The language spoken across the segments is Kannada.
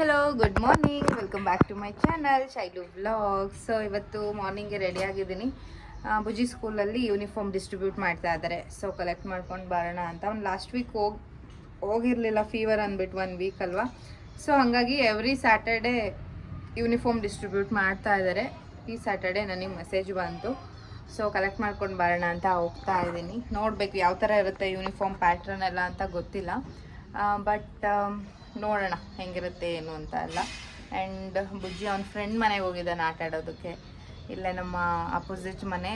Hello good morning welcome back to my channel Shailu vlog so ಇವತ್ತು ಮಾರ್ನಿಂಗ್ಗೆ ರೆಡಿ ಆಗಿದ್ದೀನಿ. ಬುಜಿ ಸ್ಕೂಲಲ್ಲಿ ಯೂನಿಫಾರ್ಮ್ ಡಿಸ್ಟ್ರಿಬ್ಯೂಟ್ ಮಾಡ್ತಾ ಇದ್ದಾರೆ. ಸೊ ಕಲೆಕ್ಟ್ ಮಾಡ್ಕೊಂಡು ಬರೋಣ ಅಂತ. ಅವ್ನು ಲಾಸ್ಟ್ ವೀಕ್ ಹೋಗಿ, ಹೋಗಿರಲಿಲ್ಲ ಫೀವರ್ ಅಂದ್ಬಿಟ್ಟು ಒನ್ ವೀಕ್ ಅಲ್ವಾ? ಸೊ ಹಾಗಾಗಿ ಎವ್ರಿ ಸ್ಯಾಟರ್ಡೇ ಯೂನಿಫಾರ್ಮ್ ಡಿಸ್ಟ್ರಿಬ್ಯೂಟ್ ಮಾಡ್ತಾ ಇದ್ದಾರೆ. ಈ ಸ್ಯಾಟರ್ಡೇ ನನಗೆ ಮೆಸೇಜ್ ಬಂತು. ಸೊ ಕಲೆಕ್ಟ್ ಮಾಡ್ಕೊಂಡು ಬರೋಣ ಅಂತ ಹೋಗ್ತಾ ಇದ್ದೀನಿ. ನೋಡಬೇಕು ಯಾವ ಥರ ಇರುತ್ತೆ ಯೂನಿಫಾರ್ಮ್ ಪ್ಯಾಟ್ರನ್ ಎಲ್ಲ ಅಂತ ಗೊತ್ತಿಲ್ಲ. ಬಟ್ ನೋಡೋಣ ಹೆಂಗಿರುತ್ತೆ ಏನು ಅಂತ ಎಲ್ಲ. ಆ್ಯಂಡ್ ಬುಜ್ಜಿ ಅವ್ನ ಫ್ರೆಂಡ್ ಮನೆಗೆ ಹೋಗಿದ್ದಾನೆ ಆಟ ಆಡೋದಕ್ಕೆ. ಇಲ್ಲೇ ನಮ್ಮ ಅಪೋಸಿಟ್ ಮನೆ,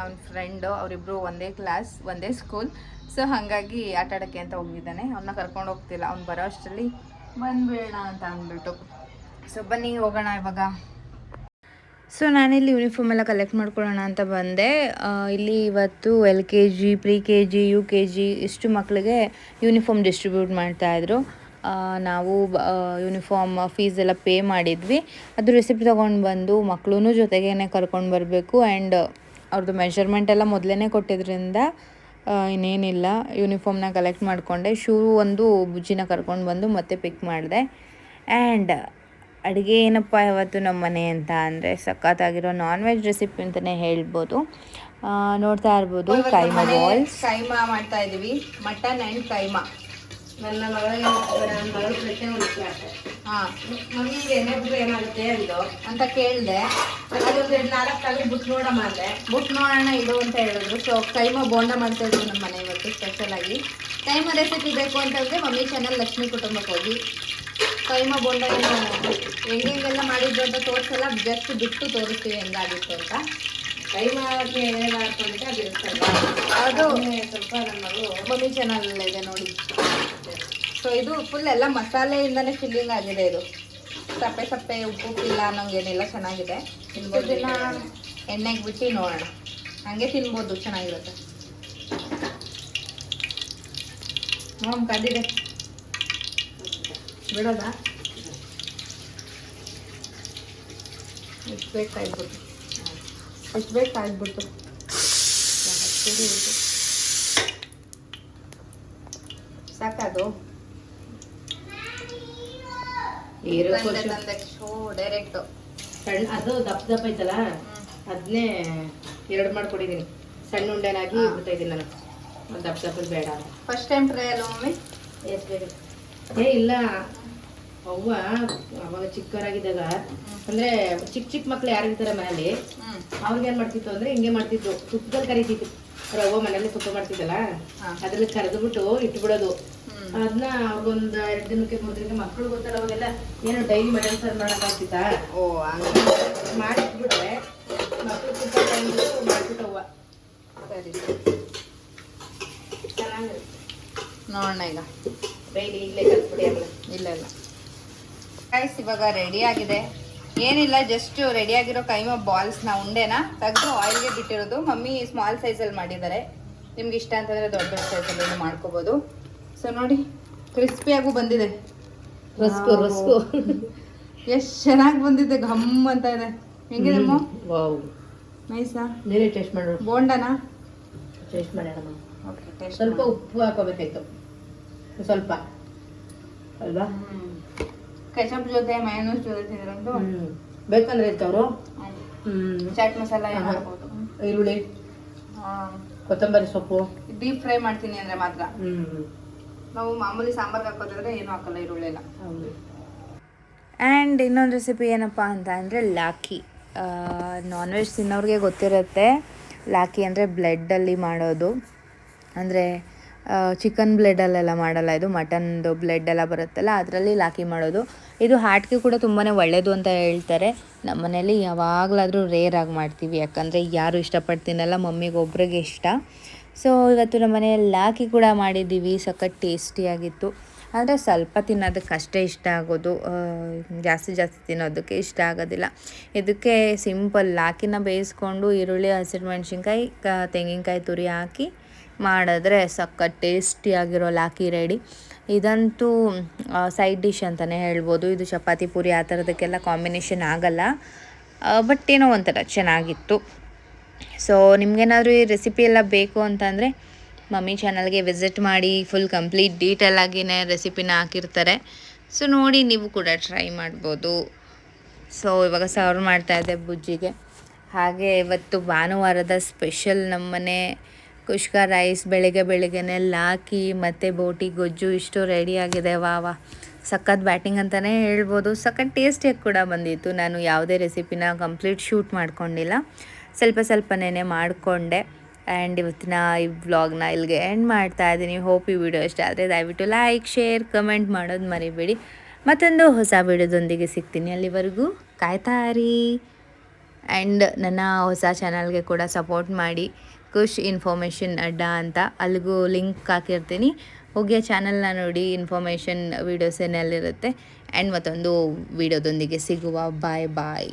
ಅವ್ನ ಫ್ರೆಂಡು ಅವರಿಬ್ಬರು ಒಂದೇ ಕ್ಲಾಸ್ ಒಂದೇ ಸ್ಕೂಲ್ ಸೊ ಹಾಗಾಗಿ ಆಟ ಆಡೋಕ್ಕೆ ಅಂತ ಹೋಗಿದ್ದಾನೆ. ಅವನ್ನ ಕರ್ಕೊಂಡು ಹೋಗ್ತಿಲ್ಲ. ಅವ್ನು ಬರೋ ಅಷ್ಟರಲ್ಲಿ ಬಂದ್ಬೇಡ ಅಂತ ಅಂದ್ಬಿಟ್ಟು. ಸೊ ಬನ್ನಿ, ಹೋಗೋಣ ಇವಾಗ. ಸೊ ನಾನಿಲ್ಲಿ ಯೂನಿಫಾರ್ಮ್ ಎಲ್ಲ ಕಲೆಕ್ಟ್ ಮಾಡ್ಕೊಳ್ಳೋಣ ಅಂತ ಬಂದೆ. ಇಲ್ಲಿ ಇವತ್ತು L K G pre K G U K G ಇಷ್ಟು ಮಕ್ಕಳಿಗೆ ಯೂನಿಫಾರ್ಮ್ ಡಿಸ್ಟ್ರಿಬ್ಯೂಟ್ ಮಾಡ್ತಾಯಿದ್ರು ನಾವು ಯೂನಿಫಾರ್ಮ್ ಫೀಸ್ ಎಲ್ಲ ಪೇ ಮಾಡಿದ್ವಿ. ಅದು ರೆಸಿಪ್ಟ್ ತೊಗೊಂಡು ಬಂದು ಮಕ್ಕಳೂ ಜೊತೆಗೇ ಕರ್ಕೊಂಡು ಬರಬೇಕು ಆ್ಯಂಡ್ ಅವ್ರದ್ದು ಮೆಷರ್ಮೆಂಟ್ ಎಲ್ಲ ಮೊದಲೇ ಕೊಟ್ಟಿದ್ದರಿಂದ ಇನ್ನೇನಿಲ್ಲ. ಯೂನಿಫಾರ್ಮ್ನ ಕಲೆಕ್ಟ್ ಮಾಡಿಕೊಂಡೆ. ಶೂ ಒಂದು ಬುಜ್ಜಿನ ಕರ್ಕೊಂಡು ಬಂದು ಮತ್ತೆ ಪಿಕ್ ಮಾಡಿದೆ. ಆ್ಯಂಡ್ ಅಡುಗೆ ಏನಪ್ಪ ಇವತ್ತು ನಮ್ಮ ಮನೆ ಅಂತ ಅಂದರೆ ಸಖತ್ತಾಗಿರೋ ನಾನ್ ವೆಜ್ ರೆಸಿಪಿ ಅಂತಲೇ ಹೇಳ್ಬೋದು ನೋಡ್ತಾ ಇರ್ಬೋದು ಕೈಮಾ ಬಾಲ್ಸ್ ಕೈಮಾ ಮಾಡ್ತಾ ಇದ್ದೀವಿ. Mutton and keema. ನನ್ನ ಮಗಳಿಗೆ ನನ್ನ ಮಗಳು ಪ್ರಶ್ನೆ ಹುಡುಕಿ ಹಾಂ. ಮಮ್ಮಿಗೆ ಎಣ್ಣೆ ಬಿಟ್ಟು ಏನಾಗುತ್ತೆ ಅಂದು ಅಂತ ಕೇಳಿದೆ. ಅದೊಂದು ಎರಡು ನಾಲ್ಕು ತಲೆ ಬುಕ್ ನೋಡಮ್ಮ ಅಂದೆ. ಬುಟ್ ನೋಡೋಣ ಇದು ಅಂತ ಹೇಳಿದ್ರು. ಸೊ ಕೈಮ ಬೋಂಡ ಮಾಡ್ತಾ ಇದ್ವಿ ನಮ್ಮ ಮನೆ ಇವತ್ತು ಸ್ಪೆಷಲ್ ಆಗಿ. ಕೈಮಾ ರೆಸಿಪಿ ಬೇಕು ಅಂತಂದರೆ ಮಮ್ಮಿ ಚಾನಲ್ ಲಕ್ಷ್ಮೀ ಕುಟುಂಬಕ್ಕೆ ಹೋಗಿ. ಕೈಮ ಬೋಂಡ ಏನು ಹೆಂಗೆಲ್ಲ ಮಾಡಿದ್ದು ಅಂತ ತೋರಿಸಲ್ಲ ಜಸ್ಟ್ ಬಿಟ್ಟು ತೋರಿಸ್ತೀವಿ ಹೆಂಗಾಗಿತ್ತು ಅಂತ. ಕೈ ಮಾಡೋಕ್ಕೆ ಏನೇನು ಹಾಕೊಂಡಿದ್ದೆ ಅದು ಇರುತ್ತಲ್ವ ಅದು ಸ್ವಲ್ಪ ನಮ್ಮ ಮಗಳು ಚಾನಲ್ ಇದೆ ನೋಡಿ. ಸೊ ಇದು ಫುಲ್ ಎಲ್ಲ ಮಸಾಲೆಯಿಂದನೇ ಫಿಲ್ಲಿಂಗ್ ಆಗಿದೆ ಇದು. ಸಪ್ಪೆ ಸಪ್ಪೆ ಉಪ್ಪು ಇಲ್ಲ ಅನ್ನೋಂಗೇನಿಲ್ಲ ಚೆನ್ನಾಗಿದೆ. ದಿನ ಎಣ್ಣೆಗೆ ಬಿಟ್ಟು ನೋಡೋಣ. ಹಂಗೆ ತಿನ್ಬೋದು ಚೆನ್ನಾಗಿರುತ್ತೆ. ಹ್ಞೂ ಕದ್ದಿದೆ. ಬಿಡೋದಾ? ಎಷ್ಟು ಬೇಕಾಗ್ಬಿಟ್ಟು ಎಷ್ಟು ಆಗ್ಬಿಡ್ತು ಸಾಕಾದು ಡೈರೆಕ್ಟು ಸಣ್ಣ ಅದು ದಪ್ಪ ದಪ್ಪ ಐತಲ್ಲ? ಅದನ್ನೇ ಎರಡು ಮಾಡ್ಕೊಡಿದ್ದೀನಿ ಸಣ್ಣ ಉಂಡೆನಾಗಿ. ಬಿಡ್ತಾ ಇದ್ದೀನಿ ನಾನು. ದಪ್ಪ ದಪ್ಪ ದಪ್ಪದ ಬೇಡ ಫಸ್ಟ್ ಟೈಮ್ ಟ್ರೈ ಅಲ್ಲ ಮಮ್ಮಿ? ಬೇರೆ ಏ ಇಲ್ಲ. ಅವ್ವ ಅವಾಗ ಚಿಕ್ಕವರಾಗಿದ್ದಾಗ ಅಂದ್ರೆ ಚಿಕ್ಕ ಚಿಕ್ಕ ಮಕ್ಳು ಯಾರಿರ್ತಾರೆ ಮನೇಲಿ ಅವ್ರಿಗೆ ಏನ್ ಮಾಡ್ತಿತ್ತು ಅಂದ್ರೆ ಹಿಂಗೆ ಮಾಡ್ತಿದ್ರು. ತುಪ್ಪದಲ್ಲಿ ಕರಿತಿತ್ತು. ರವ ಮನೇಲಿ ತುಪ್ಪ ಮಾಡ್ತಿದ್ದಲ್ಲ ಅದ್ರಲ್ಲಿ ಕರೆದ್ಬಿಟ್ಟು ಇಟ್ಬಿಡೋದು. ಬಿಡೋದು ಅದನ್ನ ಅವ್ರಿಗೊಂದ್ ಎರಡು ದಿನಕ್ಕೆ ಮೂರ್ ದಿನಕ್ಕೆ ಮಕ್ಳು ಗೊತ್ತಲ್ಲ ಅವಾಗೆಲ್ಲ ಏನು ಡೈಲಿ ಮಟನ್ ಸಾರು ಮಾಡೋಕ್ಕಾಗ್ತಿತ್ತಾ ಓ ಹಂಗೆ. ಮಾಡಿಟ್ಬಿಟ್ರೆ ಮಕ್ಳು ತುಪ್ಪ ಮಾಡ್ಬಿಟ್ಟವ್ವ ಸರಿ. ಚೆನ್ನಾಗಿರುತ್ತೆ. ನೋಡೋಣ ಈಗ. ಡೈಲಿ ಇಲ್ಲೇ ಕಲ್ಸ್ಬಿಡಿ ಅಲ್ಲ ಇಲ್ಲ ಇಲ್ಲ. ಗೈಸ್ ಇವಾಗ ರೆಡಿ ಆಗಿದೆ. ಏನಿಲ್ಲ ಜಸ್ಟ್ ರೆಡಿ ಆಗಿರೋ ಕೈಮಾ ಬಾಲ್ಸ್ನ ಉಂಡೆನ ತೆಗೆದು ಆಯಿಲ್ಗೆ ಬಿಟ್ಟಿರೋದು. ಮಮ್ಮಿ ಸ್ಮಾಲ್ ಸೈಜಲ್ಲಿ ಮಾಡಿದ್ದಾರೆ. ನಿಮ್ಗೆ ಇಷ್ಟ ಅಂತಂದರೆ ದೊಡ್ಡ ದೊಡ್ಡ ಸೈಜಲ್ಲಿ ಮಾಡ್ಕೋಬೋದು. ಸೊ ನೋಡಿ ಕ್ರಿಸ್ಪಿಯಾಗೂ ಬಂದಿದೆ. Rusk rusk. ಎಷ್ಟು ಚೆನ್ನಾಗಿ ಬಂದಿದೆ ಘಮ್ ಅಂತ ಇದೆ. ಹೆಂಗಿದೆ ನೈಸಾ ನೀರೇ ಟೇಸ್ಟ್ ಮಾಡು. ಬೋಂಡನಾ? ಟೇಸ್ಟ್ ಮಾಡೋಣ. ಓಕೆ ಸ್ವಲ್ಪ ಉಪ್ಪು ಹಾಕೋಬೇಕಾಯ್ತು ಸ್ವಲ್ಪ. ಅಲ್ವಾ? ಕೆಚಪ್ ಜೊತೆ ಮಯೋನಸ್ ಜೊತೆ ತಿಂದ್ರಂತೂ ಹ್ಮ್. ಬೇಕಂದ್ರೆ ಇತ್ತವರು ಹ್ಮ್. ಚಾಟ್ ಮಸಾಲ ಏನು. ಹಾಕ್ಬೋದು. ಈರುಳ್ಳಿ? ಕೊತ್ತಂಬರಿ ಸೊಪ್ಪು? ಡೀಪ್ ಫ್ರೈ ಮಾಡ್ತೀನಿ ಅಂದ್ರೆ ಮಾತ್ರ. ಹ್ಞೂ ನಾವು ಮಾಮೂಲಿ ಸಾಂಬಾರ್ಗೆ ಹಾಕೋದ್ರೆ ಏನು ಹಾಕಲ್ಲ ಈರುಳ್ಳಿ ಎಲ್ಲ. ಹೌದು. ಆ್ಯಂಡ್ ಇನ್ನೊಂದು ರೆಸಿಪಿ ಏನಪ್ಪ ಅಂತ ಅಂದರೆ ಲಾಕಿ. ನಾನ್ ವೆಜ್ ತಿನ್ನೋರಿಗೆ ಗೊತ್ತಿರುತ್ತೆ. ಲಾಕಿ ಅಂದರೆ ಬ್ಲೆಡ್ಡಲ್ಲಿ ಮಾಡೋದು. ಅಂದರೆ ಚಿಕನ್ ಬ್ಲೆಡಲ್ಲೆಲ್ಲ ಮಾಡಲ್ಲ. ಇದು ಮಟನ್ದು ಬ್ಲೆಡ್ ಎಲ್ಲ ಬರುತ್ತಲ್ಲ, ಅದರಲ್ಲಿ ಲಾಕಿ ಮಾಡೋದು. ಇದು ಹಾರ್ಟ್ಗೆ ಕೂಡ ತುಂಬಾ ಒಳ್ಳೆಯದು ಅಂತ ಹೇಳ್ತಾರೆ. ನಮ್ಮ ಮನೇಲಿ ಯಾವಾಗಲಾದರೂ ರೇರಾಗಿ ಮಾಡ್ತೀವಿ. ಯಾಕಂದರೆ ಯಾರು ಇಷ್ಟಪಡ್ತೀನಲ್ಲ, ಮಮ್ಮಿಗೆ ಒಬ್ರಿಗೆ ಇಷ್ಟ. ಸೊ ಇವತ್ತು ನಮ್ಮ ಮನೆಯಲ್ಲಿ ಲಾಕಿ ಕೂಡ ಮಾಡಿದ್ದೀವಿ. ಸಖತ್ ಟೇಸ್ಟಿಯಾಗಿತ್ತು ಆದರೆ ಸ್ವಲ್ಪ ತಿನ್ನೋದಕ್ಕೆ ಅಷ್ಟೇ ಇಷ್ಟ ಆಗೋದು. ಜಾಸ್ತಿ ಜಾಸ್ತಿ ತಿನ್ನೋದಕ್ಕೆ ಇಷ್ಟ ಆಗೋದಿಲ್ಲ. ಇದಕ್ಕೆ ಸಿಂಪಲ್ ಲಾಕಿನ ಬೇಯಿಸ್ಕೊಂಡು ಈರುಳ್ಳಿ, ಹಸಿರು ಮೆಣಸಿನ್ಕಾಯಿ ತೆಂಗಿನಕಾಯಿ ತುರಿ ಹಾಕಿ ಮಾಡಿದ್ರೆ ಸಖತ್ ಟೇಸ್ಟಿಯಾಗಿರೋ ಲಾಕಿ ರೆಡಿ ಇದಂತೂ ಸೈಡ್ ಡಿಶ್ ಅಂತಲೇ ಹೇಳ್ಬೋದು. ಇದು ಚಪಾತಿ, ಪೂರಿ ಆ ಥರದಕ್ಕೆಲ್ಲ ಕಾಂಬಿನೇಷನ್ ಆಗಲ್ಲ. ಬಟ್ ಏನೋ ಒಂಥರ ಚೆನ್ನಾಗಿತ್ತು. ಸೊ ನಿಮಗೇನಾದರೂ ಈ ರೆಸಿಪಿ ಎಲ್ಲ ಬೇಕು ಅಂತಂದರೆ, ಮಮ್ಮಿ ಚಾನಲ್ಗೆ ವಿಸಿಟ್ ಮಾಡಿ ಫುಲ್ ಕಂಪ್ಲೀಟ್ ಡೀಟೇಲ್ ಆಗಿನೇ ರೆಸಿಪಿನ ಹಾಕಿರ್ತಾರೆ. ಸೊ ನೋಡಿ ನೀವು ಕೂಡ ಟ್ರೈ ಮಾಡ್ಬೋದು. ಸೊ ಇವಾಗ ಸರ್ವ್ ಮಾಡ್ತಾಯಿದ್ದೆ ಬುಜ್ಜಿಗೆ. ಹಾಗೆ ಇವತ್ತು ಭಾನುವಾರದ ಸ್ಪೆಷಲ್ ನಮ್ಮನೆ ಕುಷ್ಕ ರೈಸ್ ಬೆಳಿಗ್ಗೆ ಬೆಳಿಗ್ಗೆನೆ ಲಾಕಿ ಮತ್ತು ಬೋಟಿ ಗೊಜ್ಜು ಇಷ್ಟು ರೆಡಿಯಾಗಿದೆ ವಾ ವಾ. ಸಖತ್ ಬ್ಯಾಟಿಂಗ್ ಅಂತಲೇ ಹೇಳ್ಬೋದು. ಸಖತ್ ಟೇಸ್ಟಿಯಾಗಿ ಕೂಡ ಬಂದಿತ್ತು. ನಾನು ಯಾವುದೇ ರೆಸಿಪಿನ ಕಂಪ್ಲೀಟ್ ಶೂಟ್ ಮಾಡ್ಕೊಂಡಿಲ್ಲ. ಸ್ವಲ್ಪ ಸ್ವಲ್ಪನೇ ಮಾಡಿಕೊಂಡೆ. ಆ್ಯಂಡ್ ಇವತ್ತಿನ ಈ ವ್ಲಾಗ್ನ ಇಲ್ಲಿಗೆ ಎಂಡ್ ಮಾಡ್ತಾ ಇದ್ದೀನಿ. ಹೋಪ್ ಈ ವಿಡಿಯೋ ಇಷ್ಟ ಆದರೆ ದಯವಿಟ್ಟು ಲೈಕ್ ಶೇರ್ ಕಮೆಂಟ್ ಮಾಡೋದು ಮರಿಬೇಡಿ. ಮತ್ತೊಂದು ಹೊಸ ವಿಡಿಯೋದೊಂದಿಗೆ ಸಿಗ್ತೀನಿ ಅಲ್ಲಿವರೆಗೂ. ಕಾಯ್ತಾ ಇರಿ. ಆ್ಯಂಡ್ ನನ್ನ ಹೊಸ ಚಾನಲ್ಗೆ ಕೂಡ ಸಪೋರ್ಟ್ ಮಾಡಿ. ಖುಷ್ ಇನ್ಫಾರ್ಮೇಷನ್ ಅಡ್ಡ ಅಂತ ಅಲ್ಲಿಗೂ ಲಿಂಕ್ ಹಾಕಿರ್ತೀನಿ. ಹೋಗಿ ಆ ಚಾನಲ್ನ ನೋಡಿ ಇನ್ಫಾರ್ಮೇಷನ್ ವೀಡಿಯೋಸ್ ಏನೆಲ್ಲಿರುತ್ತೆ ಆ್ಯಂಡ್ ಮತ್ತೊಂದು ವೀಡಿಯೋದೊಂದಿಗೆ ಸಿಗುವ. ಬಾಯ್ ಬಾಯ್